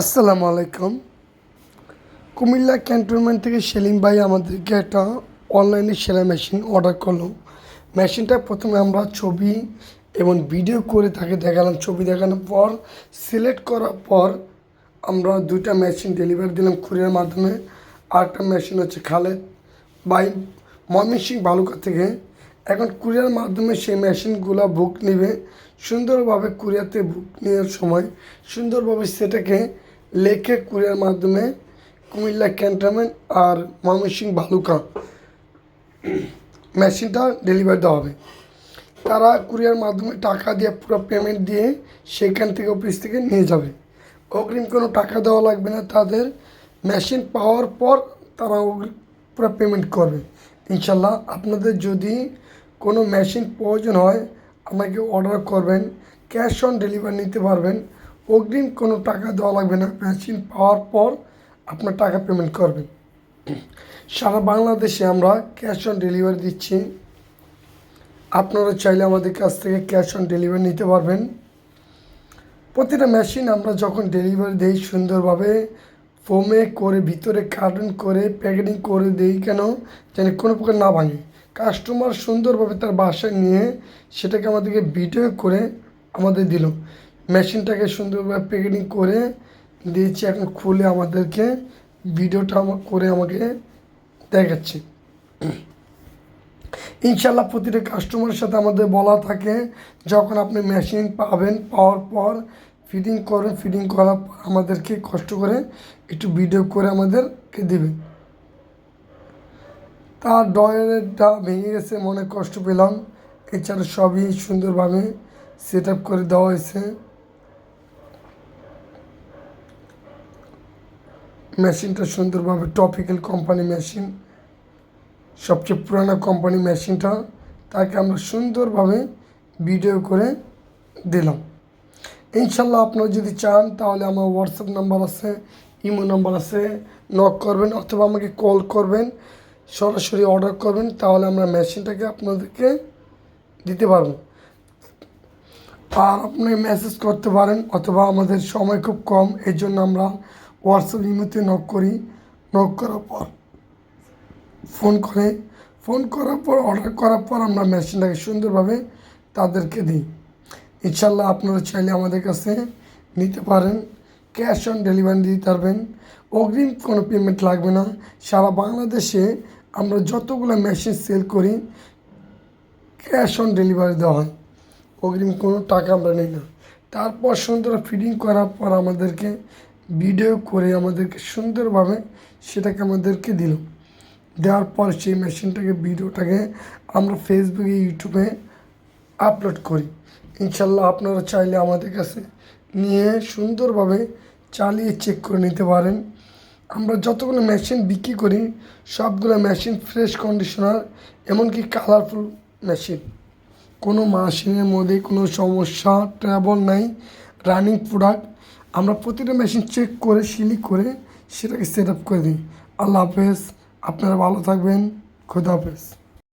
আসসালামু আলাইকুম। কুমিল্লা ক্যান্টনমেন্ট থেকে সেলিম ভাই আমাদেরকে একটা অনলাইনে সেলাই মেশিন অর্ডার করল। মেশিনটা প্রথমে আমরা ছবি এবং ভিডিও করে তাকে দেখালাম। ছবি দেখানোর পর, সিলেক্ট করার পর আমরা দুইটা মেশিন ডেলিভারি দিলাম কুরিয়ার মাধ্যমে। আরেকটা মেশিন হচ্ছে খালেদ বাই ময়মনসিং বালুকা থেকে এখন কুরিয়ার মাধ্যমে সেই মেশিনগুলো বুক নেবে। সুন্দরভাবে কুরিয়াতে বুক নেওয়ার সময় সুন্দরভাবে সেটাকে লেখে কুরিয়ার মাধ্যমে কুমিল্লা ক্যান্টনমেন্ট আর ময়মনসিং বালুকা মেশিনটা ডেলিভারি দেওয়া হবে। তারা কুরিয়ার মাধ্যমে টাকা দিয়ে পুরো পেমেন্ট দিয়ে সেখান থেকে অফিস থেকে নিয়ে যাবে। অগ্রিম কোনো টাকা দেওয়া লাগবে না। তাদের মেশিন পাওয়ার পর তারা পুরো পেমেন্ট করবে। ইনশাল্লাহ আপনাদের যদি কোনো মেশিন প্রয়োজন হয়, আমাকে অর্ডার করবেন ক্যাশ অন ডেলিভারি নিতে পারবেন। অগ্রিম কোনো টাকা দেওয়া লাগবে না। মেশিন পাওয়ার পর আপনার টাকা পেমেন্ট করবেন। সারা বাংলাদেশে আমরা ক্যাশ অন ডেলিভারি দিচ্ছি। আপনারা চাইলে আমাদের কাছ থেকে ক্যাশ অন ডেলিভারি নিতে পারবেন। প্রতিটা মেশিন আমরা যখন ডেলিভারি দিই সুন্দরভাবে ফোমে করে, ভিতরে কার্টন করে, প্যাকেটিং করে দিই কেন যেন কোনো প্রকার না ভাঙে। কাস্টমার সুন্দরভাবে তার বাসায় নিয়ে সেটাকে আমাদেরকে ভিডিও করে আমাদের দিল। মেশিনটাকে সুন্দরভাবে প্যাকেটিং করে দিয়েছি, এখন খুলে আমাদেরকে ভিডিওটা করে আমাকে দেখাচ্ছে। ইনশাল্লাহ প্রতিটা কাস্টমারের সাথে আমাদের বলা থাকে, যখন আপনি মেশিন পাবেন, পাওয়ার পর ফিটিং করবেন ফিটিং করার পর আমাদেরকে কষ্ট করে একটু ভিডিও করে আমাদেরকে দেবে। তার ডয়ারটা ভেঙে গেছে মনে কষ্ট পেলাম। এছাড়া সবই সুন্দরভাবে সেট করে দেওয়া হয়েছে। মেশিনটা সুন্দরভাবে টপিক্যাল কোম্পানি মেশিন সবচেয়ে পুরানো কোম্পানি মেশিনটা তাকে আমরা সুন্দরভাবে ভিডিও করে দিলাম। ইনশাল্লাহ আপনারা যদি চান, তাহলে আমার হোয়াটসঅ্যাপ নাম্বার আছে, ইমো নাম্বার আছে নক করবেন অথবা আমাকে কল করবেন, সরাসরি অর্ডার করবেন, তাহলে আমরা মেশিনটাকে আপনাদেরকে দিতে পারব। আর আপনি মেসেজ করতে পারেন অথবা আমাদের সময় খুব কম এই জন্য আমরা হোয়াটসঅ্যাপ ইমোতে নক করি। নক করার পর ফোন করে ফোন করার পর অর্ডার করার পর আমরা মেশিনটাকে সুন্দরভাবে তাদেরকে দিই। ইনশাল্লাহ আপনারা চাইলে আমাদের কাছে নিতে পারেন, ক্যাশ অন ডেলিভারি দিতে পারবেন। অগ্রিম কোনো পেমেন্ট লাগবে না। সারা বাংলাদেশে আমরা যতগুলো মেশিন সেল করি, ক্যাশ অন ডেলিভারি দেওয়া হয়। অগ্রিম কোনো টাকা আমরা নিই না। তারপর সুন্দর ফিডিং করার পর আমাদেরকে ভিডিও করে আমাদেরকে সুন্দরভাবে সেটাকে আমাদেরকে দিল। দেওয়ার পর সেই মেশিনটাকে, ভিডিওটাকে আমরা ফেসবুকে ইউটিউবে আপলোড করি। ইনশাল্লাহ আপনারা চাইলে আমাদের কাছে নিয়ে সুন্দরভাবে চালিয়ে চেক করে নিতে পারেন। আমরা যতগুলো মেশিন বিক্রি করি, সবগুলো মেশিন ফ্রেশ কন্ডিশনার এমনকি কালারফুল মেশিন কোনো মেশিনের মধ্যে কোনো সমস্যা ট্রাবল নাই রানিং প্রোডাক্ট আমরা প্রতিটা মেশিন চেক করে সিলি করে সেটাকে সেট আপ করে দিই। আল্লাহ হাফেজ, আপনারা ভালো থাকবেন। খুদা হাফেজ।